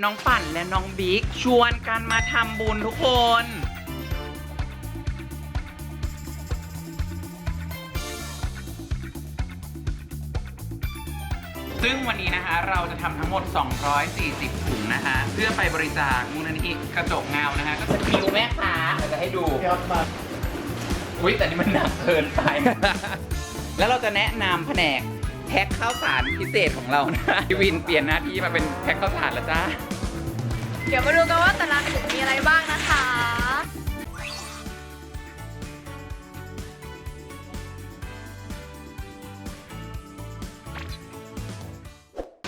น้องปั่นและน้องบิ๊กชวนกันมาทำบุญทุกคน ซึ่งวันนี้นะคะเราจะทำทั้งหมด 240 ถุงนะคะ เพื่อไปบริจาคมูลนิธิกระจกเงานะคะ ก็จะคิวแม่ค้าเราจะให้ดูครับมาอุ้ยแต่นี่มันหนักเกินไป แล้วเราจะแนะนำแผนก แพ็คข้าวสารพิเศษของเรานะพี่วินเปลี่ยนหน้าที่มาเป็นแพ็คข้าวสารแล้วจ้า เดี๋ยวมาดูกันว่าแต่ละถุงมีอะไรบ้างนะคะ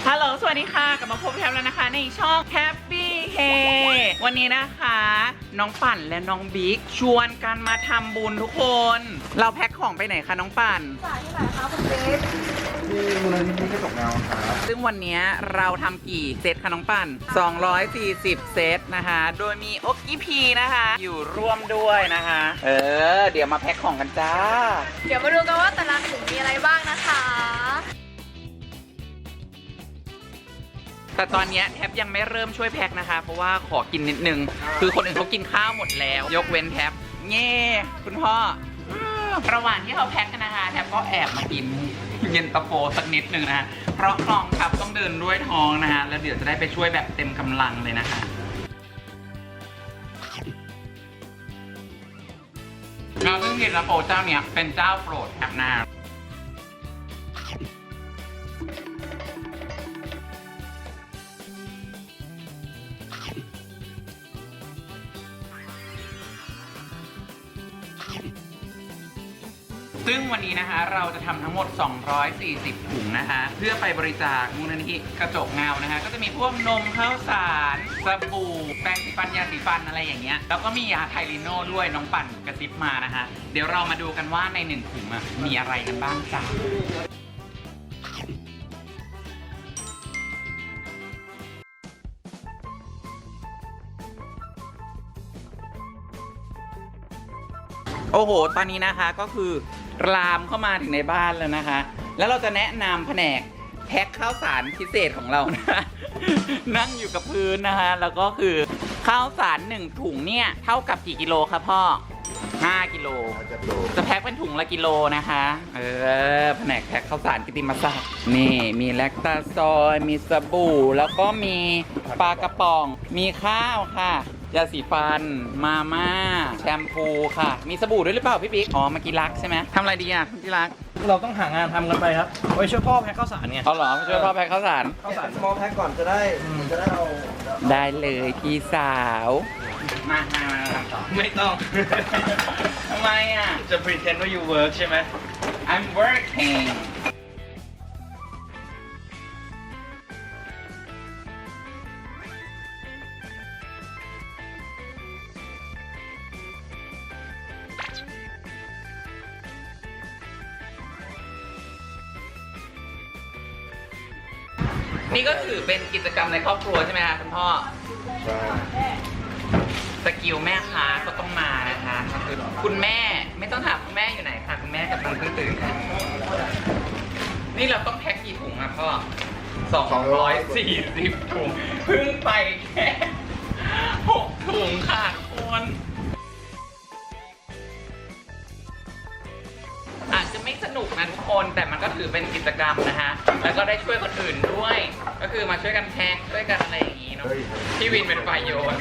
ฮัลโหล สวัสดีค่ะ กลับมาพบแทบแล้วนะคะ ในช่อง Happy h e วันนี้นะคะ น้องปั่นและน้องบิ๊กชวนกันมาทำบุญทุกคน เราแพ็คของไปไหนคะน้องปั่นจ่ายที่ไหนคะคุณบิ๊ก ที่มูลนิธิกระจกเงาครับซึ่งวันนี้เราทำกี่เซตคะน้องปั่น 240 เซตนะคะ โดยมีโอกกี้พีนะคะ อยู่ร่วมด้วยนะคะ เออ เดี๋ยวมาแพ็คของกันจ้า เดี๋ยวมาดูกันว่าแต่ละถุงมีอะไรบ้างนะคะ แต่ตอนเนี้ยแท็บยังไม่เริ่มช่วยแพ็คนะคะ เพราะว่าขอกินนิดนึง คือคนอื่นเขากินข้าวหมดแล้ว ยกเว้นแท็บเง่คุณพ่ออืม ระหว่างที่เขาแพ็คกันนะคะแทบก็แอบมากินเย็นตาโฟสักนิดหนึ่งนะฮะเพราะกองทัพต้องเดินด้วยท้องนะฮะแล้วเดี๋ยวจะได้ไปช่วยแบบเต็มกำลังเลยนะคะเราซึ่งเย็นตาโฟเจ้าเนี้ยเป็นเจ้าโปรดแท็บนา ซึ่งวันนี้นะคะเราจะทำทั้งหมด 240 ถุงนะคะ เพื่อไปบริจาคมูลนิธิกระจกเงานะคะ ก็จะมีพวกนมข้าวสารสบู่แปรงสีฟันยาสีฟันอะไรอย่างเงี้ย แล้วก็มียาไทลิโน่ด้วยน้องปั่นกระซิบมานะคะ เดี๋ยวเรามาดูกันว่าในหนึ่งถุงอะมีอะไรกันบ้างจ้าโอ้โห ตอนนี้นะคะก็คือ รามเข้ามาถึงในบ้านแล้วนะคะ แล้วเราจะแนะนำแผนกแพ็คข้าวสารพิเศษของเรานะ นั่งอยู่กับพื้นนะคะ แล้วก็คือข้าวสารหนึ่งถุงเนี่ยเท่ากับกี่กิโลครับพ่อ 5 กิโลจะโดจะแพ็คเป็นถุงละกิโลนะคะ เออแผนกแพ็คข้าวสารกิติมศักดิ์นี่มีแลคตาซอย มีสบู่ แล้วก็มีปลากระป๋อง มีข้าวค่ะ ยาสีฟัน มาม่า แชมพูค่ะ มีสบู่ด้วยหรือเปล่าพี่บิ๊ก อ๋อเมื่อกี้รักใช่ไหมทำอะไรดีอะพี่รัก เราต้องหางานทำกันไปครับไว้ช่วยพ่อแพ็คข้าวสารไงเอาเหรอมาช่วยพ่อแพ็คข้าวสาร ข้าวสารสมอลแพ็กก่อนจะได้จะได้เอา ได้เลยพี่สาว มามามาต่อไม่ต้อง ทำไมอะ จะ pretend ว่า you work ใช่ไหม I'm working นี่ก็ถือเป็นกิจกรรมในครอบครัวใช่ไหมคะคุณพ่อ สกิลแม่ค้าก็ต้องมานะคะก็คือคุณแม่ไม่ต้องถามคุณแม่อยู่ไหนค่ะคุณแม่กำลังเพิ่งตื่นค่ะนี่เราต้องแพ็คกี่ถุงอะพ่อสองร้อยสี่สิบถุงเพิ่งไปแค่หกถุงค่ะ แต่มันก็ถือเป็นกิจกรรมนะคะแล้วก็ได้ช่วยคนอื่นด้วย ก็คือมาช่วยกันแพ็คช่วยกันอะไรอย่างนี้เนาะ พี่วินเป็นฝ่ายโยน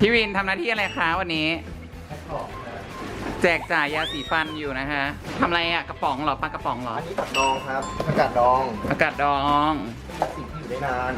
พี่วินทำหน้าที่อะไรคะวันนี้ แจกจ่ายยาสีฟันอยู่นะคะทำอะไรอะกระป๋องเหรอปลากระป๋องเหรอ อันนี้ผักดองครับผักกาดดองอากาศดอง เป็นสิ่งที่อยู่ได้นาน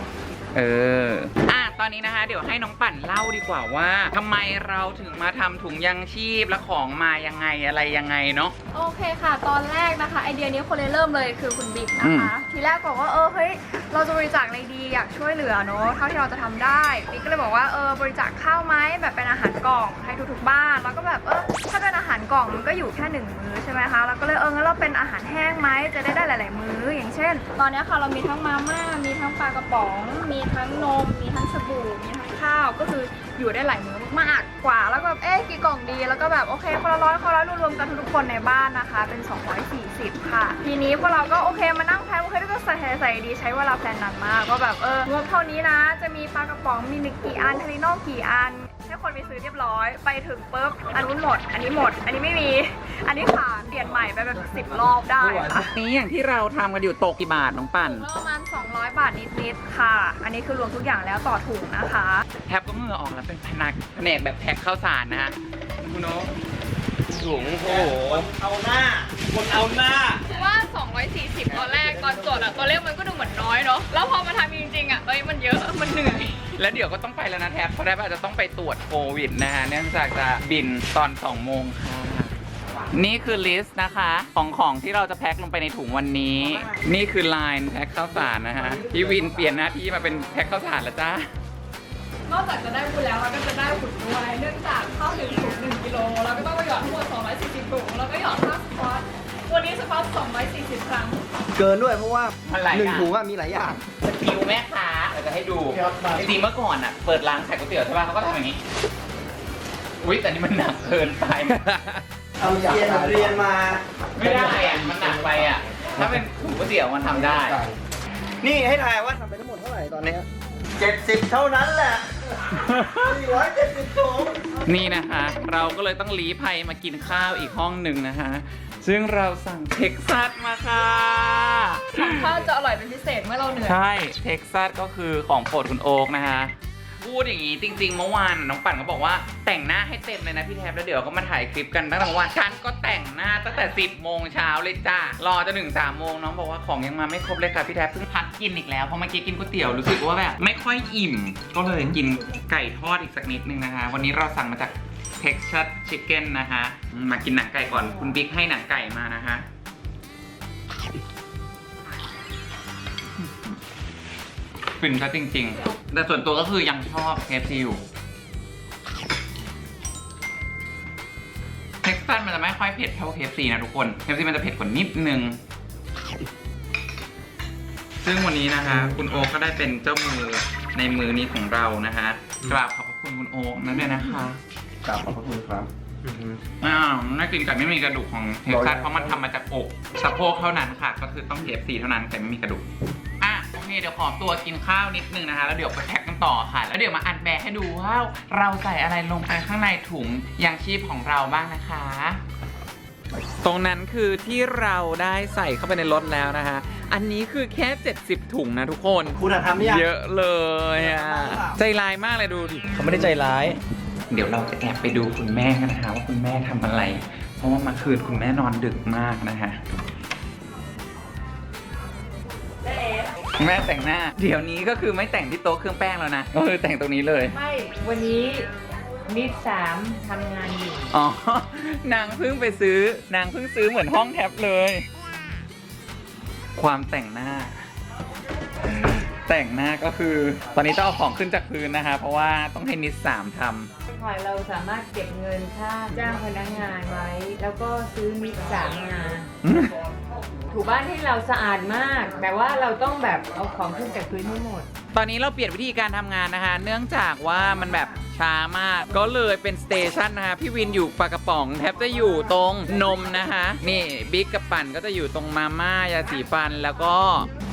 เอออะ ตอนนี้นะคะ เดี๋ยวให้น้องปั่นเล่าดีกว่าว่าทำไมเราถึงมาทำถุงยังชีพและของมายังไงอะไรยังไงเนาะ โอเคค่ะ ตอนแรกนะคะไอเดียนี้คนเริ่มเลยคือคุณบิ๊กนะคะ ทีแรกบอกว่าเออเฮ้ยเราจะบริจาคอะไรดีอยากช่วยเหลือเนอะเท่าที่เราจะทำได้บิ๊กก็เลยบอกว่าเออบริจาคข้าวไหมแบบเป็นอาหารกล่องให้ทุกๆบ้านแล้วก็แบบเออถ้าเป็นอาหารกล่องมันก็อยู่แค่หนึ่งมื้อใช่ไหมคะแล้วก็เลยเอองั้นเราเป็นอาหารแห้งไหมจะได้ได้หลาย ๆ มื้ออย่างเช่น ตอนนี้ค่ะเรามีทั้งมาม่ามีทั้งปลากระป๋อง มีทั้งนมมีทั้งสบู่มีทั้งข้าวก็คืออยู่ได้หลายมื้อมากกว่า แล้วก็แบบเอ๊ะกี่กล่องดีแล้วก็แบบโอเคคนละร้อยคนละร้อยรวมๆกันทุกคนในบ้านนะคะ เป็น 240 ค่ะ ทีนี้พวกเราก็โอเคมานั่งแพลนโอเคทุกคนใส่ใส่ดีใช้เวลาแพลนนานมากว่าแบบเอองบเท่านี้นะ จะมีปลากระป๋องมีนึ่กี่อันทาริโน่กี่อัน ให้คนไปซื้อเรียบร้อย ไปถึงปุ๊บอันนู้นหมด อันนี้หมด อันนี้ไม่มี อันนี้ขาดเปลี่ยนใหม่ไปแบบสิบรอบได้ค่ะนี้อย่างที่เราทำกันอยู่ตกกี่บาทน้องปั่นถุงละประมาณ 200 บาทนิดๆค่ะ อันนี้คือรวมทุกอย่างแล้วต่อถุงนะคะแทบก็เหงื่อออกแล้วเป็นพนักแผนกแบบแพ็คข้าวสารนะฮะคุณโนถุงโอ้โหเอาหน้า คนเอาหน้าคือว่า 240 ตอนแรกตอนจดอะตอนแรกมันก็ดูเหมือนน้อยเนาะแล้วพอมาทำจริงๆอะเอ้ยมันเยอะมันเหนื่อย แล้วเดี๋ยวก็ต้องไปแล้วนะแทบเพราะแทบอาจจะต้องไปตรวจโควิดนะฮะเนื่องจากจะบินตอน2โมงค่ะนี่คือลิสต์นะคะของของที่เราจะแพ็คลงไปในถุงวันนี้ นี่คือไลน์แพ็คข้าวสารนะฮะพี่วินเปลี่ยนหน้าที่มาเป็นแพ็คข้าวสารแล้วจ้านอกจากจะได้บุญแล้วเราก็จะได้บุญด้วยเนื่องจากข้าวหนึ่งถุง1กิโลเราก็ต้องไปหยอดทั้งหมด240ถุงแล้วก็หยอดค่าสควอตวันนี้สควอต240 ครั้ง เกินด้วยเพราะว่ามันหลายหนึ่งอย่างถุงอะมีหลายอย่างสกิลแม่ค้า เราจะให้ดูครับมาจริงๆเมื่อก่อนอะเปิดร้านขายก๋วยเตี๋ยวใช่ป่ะเขาก็ทำอย่างนี้ อุ้ยแต่นี่มันหนักเกินไป เอาเรียนเรียนมาไม่ได้อะมันหนักไปอะ ถ้าเป็นถุงก๋วยเตี๋ยวมันทำได้ นี่ให้ทายว่าทำไปทั้งหมดเท่าไหร่ตอนเนี้เจ็ดสิบเท่านั้นแหละสี่ร้อยเจ็ดสิบถุงนี่นะคะ เราก็เลยต้องลี้ภัยมากินข้าวอีกห้องหนึ่งนะคะ ซึ่งเราสั่งเท็กซัสมาค่ะ ข้าวจะอร่อยเป็นพิเศษเมื่อเราเหนื่อย ใช่เท็กซัสก็คือของโปรดคุณโอ๊กนะคะพูดอย่างนี้จริงๆเมื่อวานน้องปั่นก็บอกว่าแต่งหน้าให้เต็มเลยนะพี่แทบแล้วเดี๋ยวก็มาถ่ายคลิปกันตั้งแต่เมื่อวานฉันก็แต่งหน้าตั้งแต่ 10โมงเช้าเลยจ้ารอจนถึง3โมงน้องบอกว่าของยังมาไม่ครบเลยค่ะพี่แทบเพิ่งพักกินอีกแล้วเพราะเมื่อกี้กินก๋วยเตี๋ยวรู้สึกว่าแบบไม่ค่อยอิ่ม ก็เลยกินไก่ทอดอีกสักนิดนึงนะคะ วันนี้เราสั่งมาจาก Texas Chicken นะคะมมากินหนังไก่ก่อนคุณบิ๊กให้หนังไก่มานะคะ ฟินซะจริง ๆ แต่ส่วนตัวก็คือยังชอบ KFC อยู่เท็กซัสมันจะไม่ค่อยเผ็ดเท่า KFC นะทุกคน KFC มันจะเผ็ดกว่านิดนึง ซึ่งวันนี้นะคะ คุณโอ๊กก็ได้เป็นเจ้ามือในมือนี้ของเรานะคะกราบขอบพระคุณคุณโอ๊กนั่นเลยนะคะกราบขอบพระคุณครับอ้าวน่ากินไก่ไม่มีกระดูกของเท็กซัสร้อยเพราะมันทำมาจากอกสะโพกเท่านั้นค่ะ ก็คือต้อง KFC เท่านั้นไก่ไม่มีกระดูกอะโอ เคเดี๋ยวขอตัวกินข้าวนิดนึงนะคะ แล้วเดี๋ยวไปแพ็คกันต่อค่ะ แล้วเดี๋ยวมาอันแบกให้ดูว่าเราใส่อะไรลงไปข้างในถุงยางชีพของเราบ้างนะคะ ตรงนั้นคือที่เราได้ใส่เข้าไปในรถแล้วนะคะ อันนี้คือแค่ 70 ถุงนะทุกคน คุณอะทำหรือยังเยอะเลยอะใจร้ายมากเลยดูดิ เขาไม่ได้ใจร้าย เดี๋ยวเราจะแอบไปดูคุณแม่กันนะคะว่าคุณแม่ทำอะไร เพราะว่าเมื่อคืนคุณแม่นอนดึกมากนะคะ แม่แต่งหน้า เดี๋ยวนี้ก็คือไม่แต่งที่โต๊ะเครื่องแป้งแล้วนะ ก็คือแต่งตรงนี้เลย ไม่ วันนี้นิดสามทำงานอยู่ อ๋อ นางเพิ่งไปซื้อ นางเพิ่งซื้อเหมือนห้องแท็บเลย ความแต่งหน้า แต่งหน้าก็คือ ตอนนี้ต้องเอาของขึ้นจากพื้นนะคะ เพราะว่าต้องให้นิดสามทำ ค่ะเราสามารถเก็บเงินค่าจ้างพนักงานไว้ แล้วก็ซื้อนิดสามมาถูบ้านให้เราสะอาดมาก แต่ว่าเราต้องแบบเอาของขึ้นจากพื้นให้หมด ตอนนี้เราเปลี่ยนวิธีการทำงานนะคะ เนื่องจากว่ามันแบบช้ามาก ก็เลยเป็นสเตชันนะคะ พี่วินอยู่ปากกระป๋องแทบจะอยู่ตรงนมนะคะ นี่บิ๊กกับปั่นก็จะอยู่ตรงมาม่ายาสีฟันแล้วก็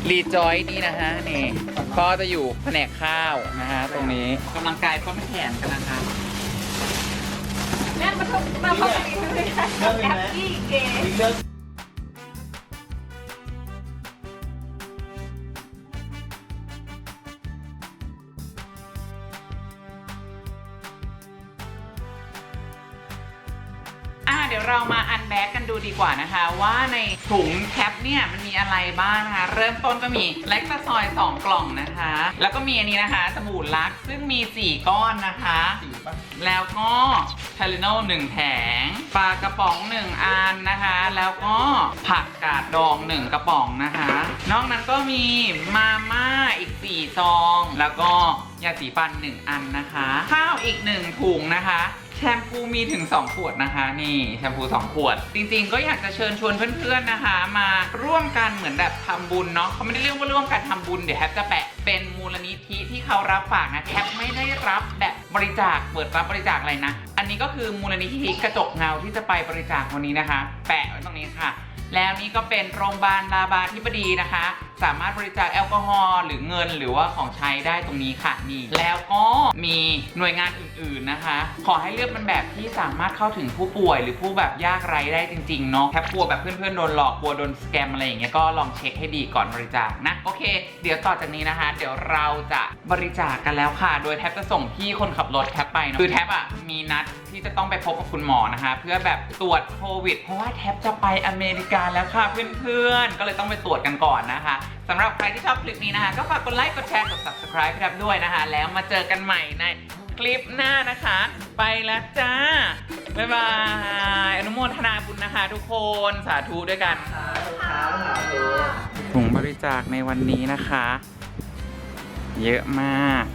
รีจอยนี่นะคะนี่ก็จะอยู่แผนกข้าวนะคะตรงนี้กำลังกายก็ไม่แขนกันนะคะ แม่มาทุก ดูดีกว่านะคะ ว่าในถุงแคปเนี่ยมันมีอะไรบ้างนะคะ เริ่มต้นก็มีเล็กตะซอย2กล่องนะคะ แล้วก็มีอันนี้นะคะ สบู่ลักซ์ซึ่งมี 4 ก้อนนะคะ แล้วก็ทาริโน่หนึ่งแผงปลากระป๋อง 1 อันนะคะ แล้วก็ผักกาดดอง 1 กระป๋องนะคะ นอกนั้นก็มีมาม่าอีก 4 ซอง แล้วก็ยาสีฟัน 1 อันนะคะ ข้าวอีก 1 ถุงนะคะแชมพูมีถึง 2 ขวดนะคะ นี่แชมพู 2 ขวด จริงๆ ก็อยากจะเชิญชวนเพื่อนๆนะคะ มาร่วมกันเหมือนแบบทำบุญเนาะเขาไม่ได้เรียกว่าร่วมกันทำบุญเดี๋ยวแฮปจะแปะเป็นมูลนิธิที่เขารับฝากนะแฮปไม่ได้รับแบบบริจาคเปิดรับบริจาคอะไรนะ อันนี้ก็คือมูลนิธิกระจกเงาที่จะไปบริจาควันนี้นะคะ แปะไว้ตรงนี้ค่ะ แล้วนี่ก็เป็นโรงพยาบาลราบาธิบดีนะคะ สามารถบริจาคแอลกอฮอล์หรือเงินหรือว่าของใช้ได้ตรงนี้ค่ะนี่ แล้วก็มีหน่วยงานอื่นๆนะคะ ขอให้เลือกเป็นแบบที่สามารถเข้าถึงผู้ป่วย หรือผู้แบบยากไร้ได้จริงๆเนาะแค่กลัวแบบเพื่อนๆโดนหลอกกลัวโดนสแกมอะไรอย่างเงี้ยก็ลองเช็คให้ดีก่อนบริจาคนะโอเค เดี๋ยวต่อจากนี้นะคะ เดี๋ยวเราจะบริจาคกันแล้วค่ะ โดยแท็บจะส่งพี่คนขับรถแท็บไปเนอะคือแท็บอะมีนัด ที่จะต้องไปพบกับคุณหมอนะคะ เพื่อแบบตรวจโควิด เพราะว่าแท็บจะไปอเมริกาแล้วค่ะเพื่อนๆ ก็เลยต้องไปตรวจกันก่อนนะคะสำหรับใครที่ชอบคลิปนี้นะคะ ก็ฝากกดไลค์กดแชร์กด subscribe ให้แท็บด้วยนะคะ แล้วมาเจอกันใหม่ในคลิปหน้านะคะ ไปแล้วจ้า บ๊ายบาย อนุโมทนาบุญนะคะทุกคนสาธุด้วยกันถุงบริจาคในวันนี้นะคะ เยอะมาก